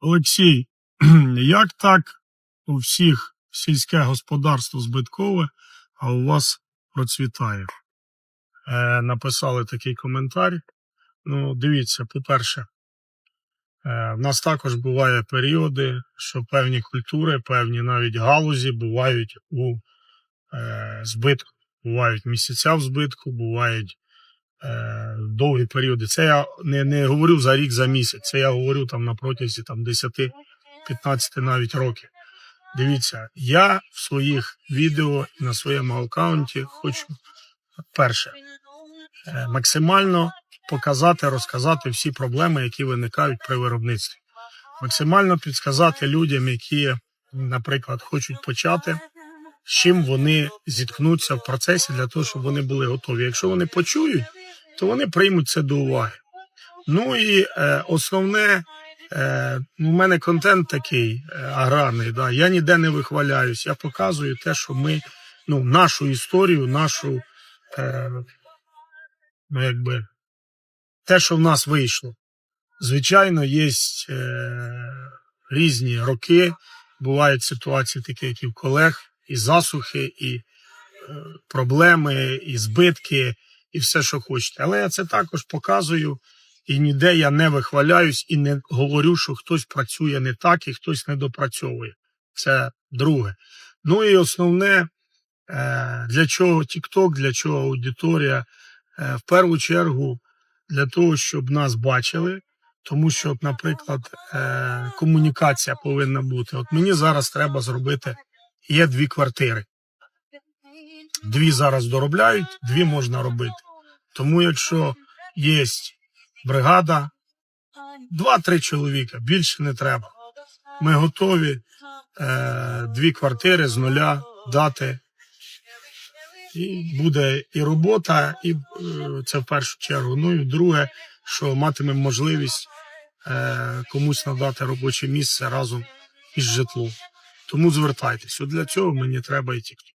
Олексій, як так у всіх сільське господарство збиткове, а у вас процвітає? Е, написали такий коментар. Ну, дивіться, по-перше, е, в нас також буває періоди, що певні культури, певні навіть галузі бувають у е, збитку. Бувають місяця в збитку, бувають довгі періоди. Це я не, не говорю за рік, за місяць. Це я говорю там на протязі там, 10-15 навіть років. Дивіться, я в своїх відео на своєму аккаунті хочу перше е, максимально показати, розказати всі проблеми, які виникають при виробництві. Максимально підсказати людям, які, наприклад, хочуть почати, з чим вони зіткнуться в процесі для того, щоб вони були готові. Якщо вони почують, то вони приймуть це до уваги. Ну і е, основне, е, у мене контент такий е, аграрний. Да, я ніде не вихваляюсь, я показую те, що ми, ну, нашу історію, нашу, е, ну, якби, те, що в нас вийшло. Звичайно, є е, різні роки, бувають ситуації, такі, як і в колег, і засухи, і е, проблеми, і збитки, і все, що хочете. Але я це також показую, і ніде я не вихваляюсь і не говорю, що хтось працює не так і хтось не допрацьовує. Це друге. Ну і основне, е, для чого TikTok, для чого аудиторія, Е, в першу чергу для того, щоб нас бачили. Тому що, наприклад, е, комунікація повинна бути. От мені зараз треба зробити. Є дві квартири. Дві зараз доробляють, дві можна робити. Тому, якщо є бригада, два-три чоловіка, більше не треба. Ми готові е, дві квартири з нуля дати. І буде і робота, і е, це в першу чергу. Ну і друге, що матимемо можливість е, комусь надати робоче місце разом із житлом. Тому звертайтесь. От для цього мені треба і TikTok.